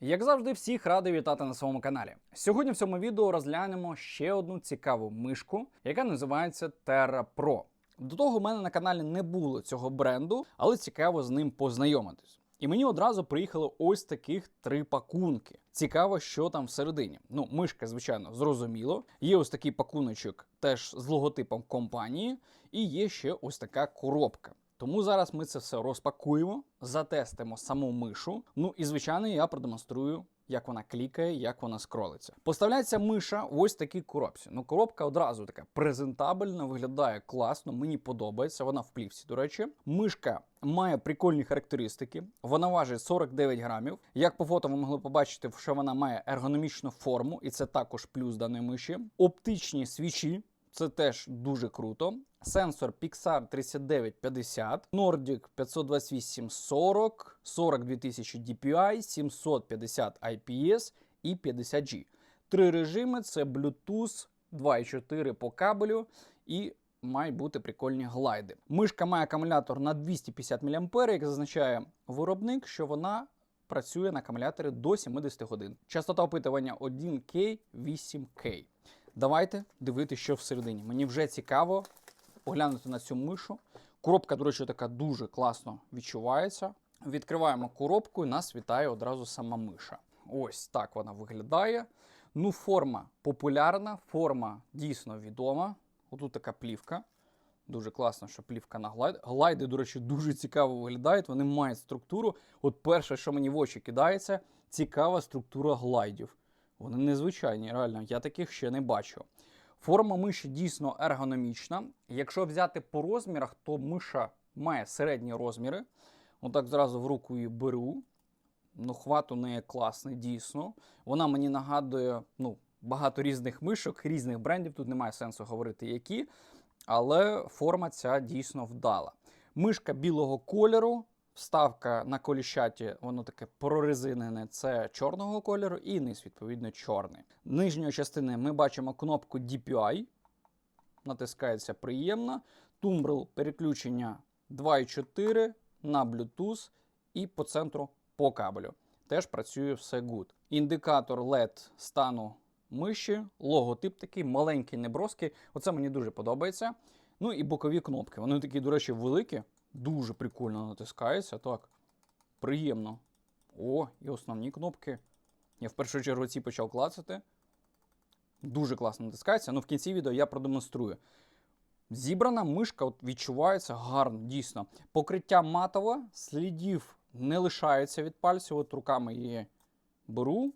Як завжди, всіх радий вітати на своєму каналі. Сьогодні в цьому відео розглянемо ще одну цікаву мишку, яка називається Terra Pro. До того в мене на каналі не було цього бренду, але цікаво з ним познайомитись. І мені одразу приїхали ось таких три пакунки. Цікаво, що там всередині. Ну, мишка, звичайно, зрозуміло. Є ось такий пакуночок теж з логотипом компанії, і є ще ось така коробка. Тому зараз ми це все розпакуємо, затестимо саму мишу. Ну і звичайно, я продемонструю, як вона клікає, як вона скролиться. Поставляється миша в ось такій коробці. Ну, коробка одразу така презентабельна, виглядає класно, мені подобається. Вона в плівці, до речі. Мишка має прикольні характеристики. Вона важить 49 грамів. Як по фото ви могли побачити, що вона має ергономічну форму, і це також плюс даної миші. Оптичні свічі. Це теж дуже круто. Сенсор Pixar 3950, Nordic 52840, 42 тисячі DPI, 750 IPS і 50G. Три режими: це Bluetooth 2.4 по кабелю і. Мають бути прикольні глайди. Мишка має акумулятор на 250 мА, як зазначає виробник, що вона працює на акумуляторі до 70 годин. Частота опитування 1K 8K. Давайте дивитися, що всередині. Мені вже цікаво поглянути на цю мишу. Коробка, до речі, така дуже класно відчувається. Відкриваємо коробку і нас вітає одразу сама миша. Ось так вона виглядає. Ну, форма популярна, форма дійсно відома. Отут така плівка. Дуже класно, що плівка на глайд. Глайди, до речі, дуже цікаво виглядають. Вони мають структуру. От перше, що мені в очі кидається, цікава структура глайдів. Вони незвичайні, реально, я таких ще не бачу. Форма миші дійсно ергономічна. Якщо взяти по розмірах, то миша має середні розміри. Отак зразу в руку її беру. Ну, хват у неї класний, дійсно. Вона мені нагадує ну, багато різних мишок, різних брендів. Тут немає сенсу говорити, які. Але форма ця дійсно вдала. Мишка білого кольору. Вставка на коліщаті, воно таке прорезинене, це чорного кольору, і низ, відповідно, чорний. Нижньої частини ми бачимо кнопку DPI. Натискається приємно. Тумбрел переключення 2.4 на Bluetooth і по центру по кабелю. Теж працює все good. Індикатор LED стану миші, логотип такий маленький, неброский. Оце мені дуже подобається. Ну і бокові кнопки. Вони такі, до речі, великі. Дуже прикольно натискається. Так. Приємно. О, і основні кнопки. Я в першу чергу ці почав клацати. Дуже класно натискається. Ну, в кінці відео я продемонструю. Зібрана мишка от відчувається гарно, дійсно. Покриття матове, слідів не лишається від пальців. От руками її беру.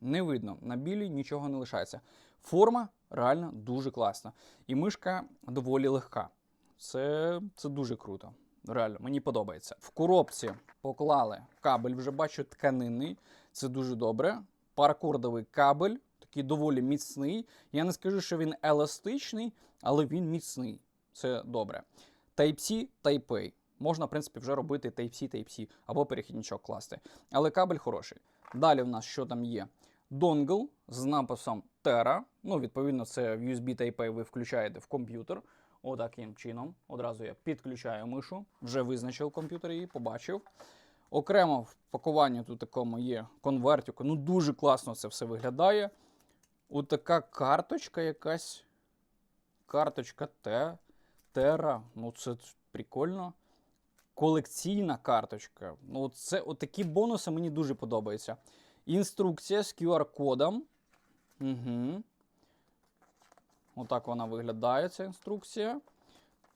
Не видно. На білій нічого не лишається. Форма реально дуже класна. І мишка доволі легка. Це, це дуже круто. Реально, мені подобається. В коробці поклали кабель, вже бачу, тканинний. Це дуже добре. Паракордовий кабель, такий доволі міцний. Я не скажу, що він еластичний, але він міцний. Це добре. Type-C, Type-A. Можна, в принципі, вже робити Type-C, Type-C або перехідничок класти. Але кабель хороший. Далі в нас що там є? Донгл з написом Terra. Ну, відповідно, це в USB Type-A ви включаєте в комп'ютер. Отаким чином. Одразу я підключаю мишу, вже визначив комп'ютер її, побачив. Окремо в пакуванні тут такому є конвертик. Ну, дуже класно це все виглядає. От така карточка якась. Карточка Т. Терра. Ну, це прикольно. Колекційна карточка. Ну, це, от такі бонуси мені дуже подобаються. Інструкція з QR-кодом. Угу. Отак вона виглядає, ця інструкція.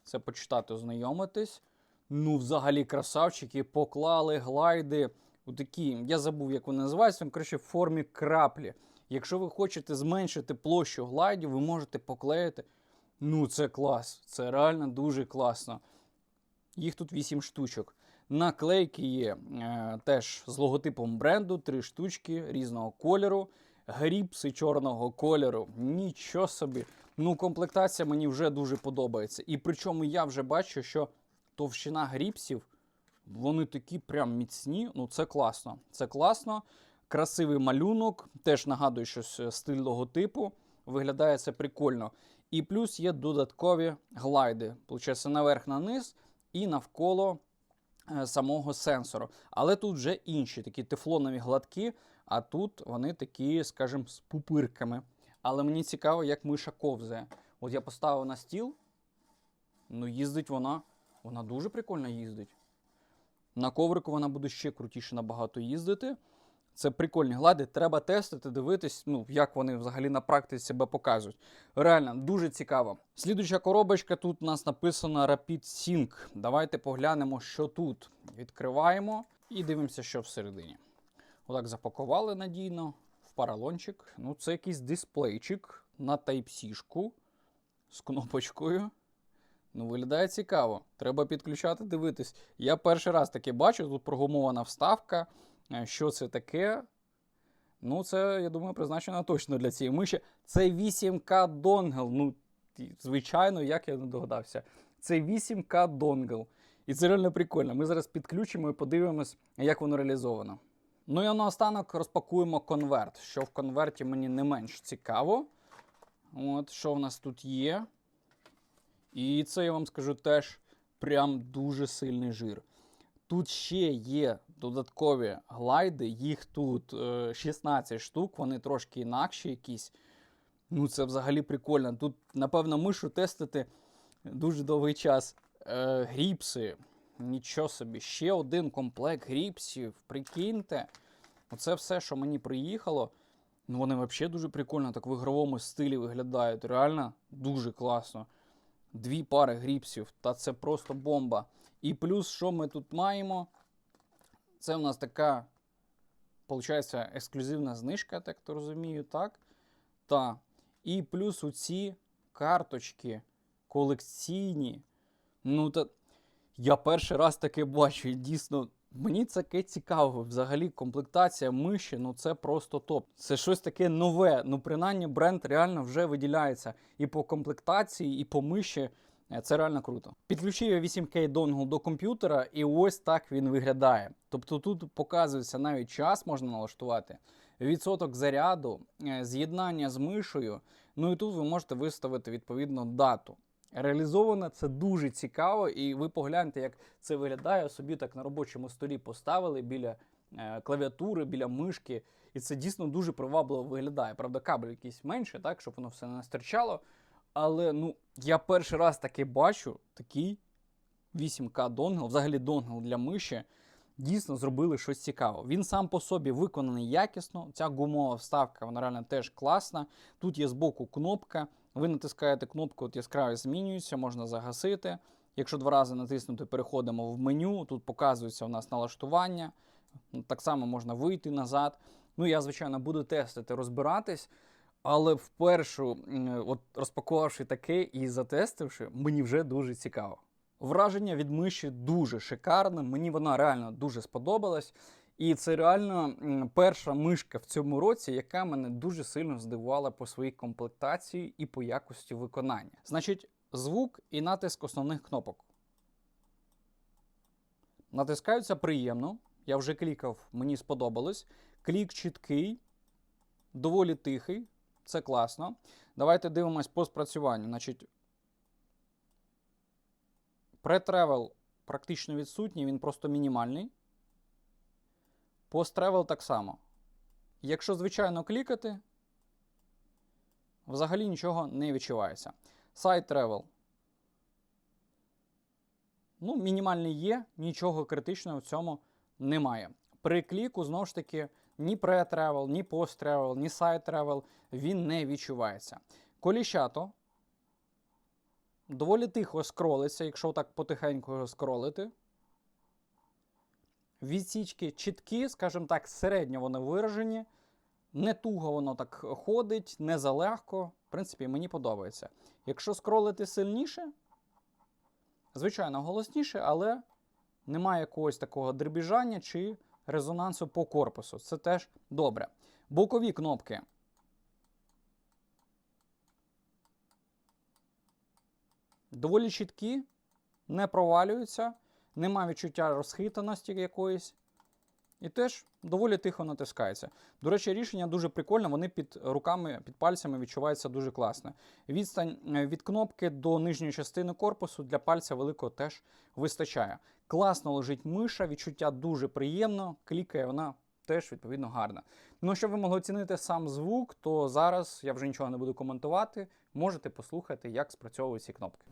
Це почитати, ознайомитись. Ну, взагалі, красавчики, поклали глайди. Такі, я забув, як вони називаються, коротше, в формі краплі. Якщо ви хочете зменшити площу глайдів, ви можете поклеїти. Ну, це клас. Це реально дуже класно. Їх тут 8 штучок. Наклейки є е, теж з логотипом бренду, 3 штучки різного кольору. Гріпси чорного кольору. Нічого собі. Ну, комплектація мені вже дуже подобається. І причому я вже бачу, що товщина гріпсів, вони такі прям міцні. Ну, це класно. Це класно. Красивий малюнок, теж нагадує щось стиль логотипу. Виглядає це прикольно. І плюс є додаткові глайди. Получається, наверх на низ і навколо е, самого сенсору. Але тут вже інші такі тефлонові гладкі, а тут вони такі, скажімо, з пупирками. Але мені цікаво, як миша ковзає. От я поставив на стіл. Ну, їздить вона. Вона дуже прикольно їздить. На коврику вона буде ще крутіше набагато їздити. Це прикольні глади. Треба тестити, дивитись, ну, як вони взагалі на практиці себе показують. Реально, дуже цікаво. Слідуюча коробочка тут у нас написано Rapid Sync. Давайте поглянемо, що тут. Відкриваємо і дивимося, що всередині. Отак запакували надійно паралончик. Ну, це якийсь дисплейчик на Type-C з кнопочкою. Ну, виглядає цікаво. Треба підключати, дивитись. Я перший раз таке бачу, тут прогумована вставка. Е, Що це таке? Ну, це, я думаю, призначено точно для цієї миші. Це 8К донгл. Ну, звичайно, як я не догадався. Це 8К донгл. І це реально прикольно. Ми зараз підключимо і подивимось, як воно реалізовано. Ну і наостанок розпакуємо конверт, що в конверті мені не менш цікаво. От, що в нас тут є. І це я вам скажу теж прям дуже сильний жир. Тут ще є додаткові глайди, їх тут е, 16 штук, вони трошки інакші якісь. Ну, це взагалі прикольно. Тут, напевно, мишу тестити дуже довгий час. Е, гріпси. Нічого собі, ще один комплект гріпсів. Прикиньте. Оце все, що мені приїхало. Ну, вони взагалі дуже прикольно, так в ігровому стилі виглядають. Реально дуже класно. Дві пари гріпсів, та це просто бомба. І плюс, що ми тут маємо? Це у нас така, виходить, ексклюзивна знижка, так то розумію, так? Та. І плюс у ці карточки колекційні. Ну, та я перший раз таке бачу, і дійсно. Мені таке цікаво. Взагалі, комплектація миші, ну це просто топ. Це щось таке нове. Ну, принаймні, бренд реально вже виділяється і по комплектації, і по миші. Е, Це реально круто. Підключив я 8K донгл до комп'ютера, і ось так він виглядає. Тобто тут показується навіть час, можна налаштувати, відсоток заряду, е, з'єднання з мишею. Ну і тут ви можете виставити відповідно дату. Реалізовано це дуже цікаво, і ви погляньте, як це виглядає. Собі так на робочому столі поставили біля е, клавіатури, біля мишки. І це дійсно дуже привабливо виглядає. Правда, кабель якийсь менше, так, щоб воно все не стирчало. Але ну, я перший раз таки бачу такий 8К донгл, взагалі донгл для миші. Дійсно зробили щось цікаве. Він сам по собі виконаний якісно. Ця гумова вставка, вона реально теж класна. Тут є збоку кнопка. Ви натискаєте кнопку, от яскравість змінюється, можна загасити. Якщо два рази натиснути, переходимо в меню. Тут показується у нас налаштування. Так само можна вийти назад. Ну, я, звичайно, буду тестити, розбиратись. Але вперше, от розпакувавши таке і затестивши, мені вже дуже цікаво. Враження від миші дуже шикарне. Мені вона реально дуже сподобалась. І це реально перша мишка в цьому році, яка мене дуже сильно здивувала по своїй комплектації і по якості виконання. Значить, звук і натиск основних кнопок. Натискаються приємно. Я вже клікав, мені сподобалось. Клік чіткий, доволі тихий. Це класно. Давайте дивимось по спрацюванню. Значить, Pre-travel практично відсутній, він просто мінімальний. Post-travel так само. Якщо, звичайно, клікати, взагалі нічого не відчувається. Side travel. Ну, мінімальний є, нічого критичного в цьому немає. При кліку, знову ж таки, ні pre-travel, ні post-travel, ні side travel він не відчувається. Коліщато доволі тихо скролиться, якщо так потихеньку його скролити. Відсічки чіткі, скажімо так, середньо вони виражені. Не туго воно так ходить, не залегко. В принципі, мені подобається. Якщо скролити сильніше, звичайно, голосніше, але немає якогось такого дребіжання чи резонансу по корпусу. Це теж добре. Бокові кнопки. Доволі чіткі, не провалюються, нема відчуття розхитаності якоїсь. і теж доволі тихо натискається. До речі, рішення дуже прикольне, вони під руками, під пальцями відчуваються дуже класно. Відстань е, від кнопки до нижньої частини корпусу для пальця великого теж вистачає. Класно лежить миша, відчуття дуже приємно, клікає вона теж відповідно гарна. Ну, щоб ви могли оцінити сам звук, то зараз я вже нічого не буду коментувати. Можете послухати, як спрацьовують ці кнопки.